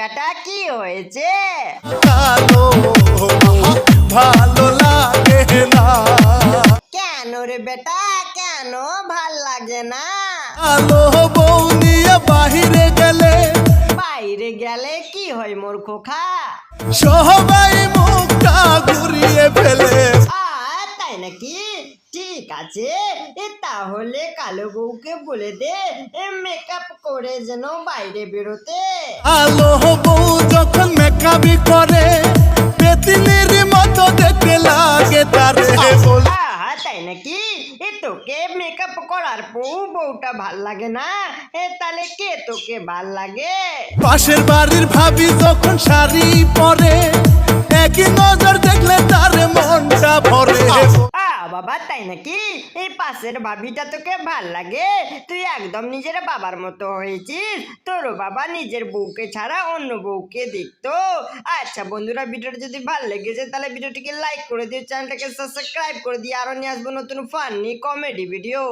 হয়েছে? কালো ভালো লাগে না। কেন রে বেটা কেন ভালো লাগে না? আলো বউ নিয়ে বাহিরে গেলে। বাইরে গেলে কি হয় মোর খোখা সবাই মুখটা নাকি ঠিক আছে এ তাহলে কালো বউকে বলে দে মেকআপ করে যেন বাইরে বেরোতে। আলো বউ যখন মেকাবি করে পেতিনির মতো দেখতে লাগে তারে। তাই নাকি? এ তোকে মেকআপ করার পর বউটা ভালো লাগে না? এ তাহলে কে তোকে ভালো লাগে? পাশের বাড়ির ভাবি যখন শাড়ি পরে একই বাবা, তাই নাকি? এই পাশের ভাবিটা তোকে ভালো লাগে? তুই একদম নিজের বাবার মতো হয়েছিস। তোর বাবা নিজের বউকে ছাড়া অন্য বউকে দেখতো। আচ্ছা বন্ধুরা, ভিডিওটা যদি ভালো লেগেছে, তাহলে ভিডিওটিকে লাইক করে দিও, চ্যানেলটাকে সাবস্ক্রাইব করে দিও আরও নিয়ে আসব নতুন ফানি কমেডি ভিডিও